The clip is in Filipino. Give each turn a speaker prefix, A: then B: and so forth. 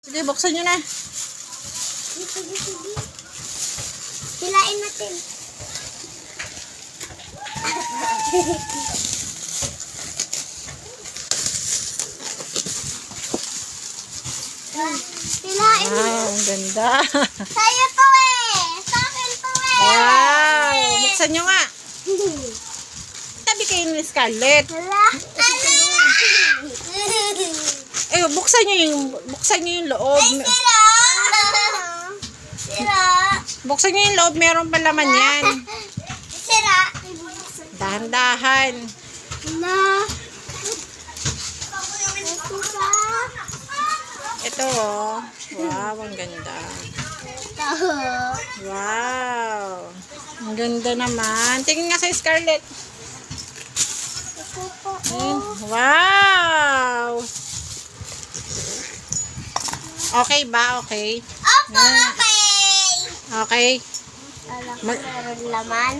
A: Sige, buksan nyo na.
B: Sige, sige. Hilain natin. Hilain mo.
A: Wow, ang ganda.
B: Sa'yo to eh. Sa akin to eh.
A: wow! Buksan nyo nga. Tabi kayo ni Scarlett.
B: Hala.
A: Buksan nyo yung, buksan nyo yung loob.
B: Ay, sira. Sira.
A: Buksan nyo yung loob, meron pa laman yan.
B: Sira.
A: Dahan-dahan.
B: Na.
A: Ito, oh. Wow, ang ganda. Wow. Ang ganda naman. Tingin nga sa Scarlett. Ayun. Wow! Okay ba? Okay.
B: Opo, okay.
A: Okay.
B: Alam ko meron laman.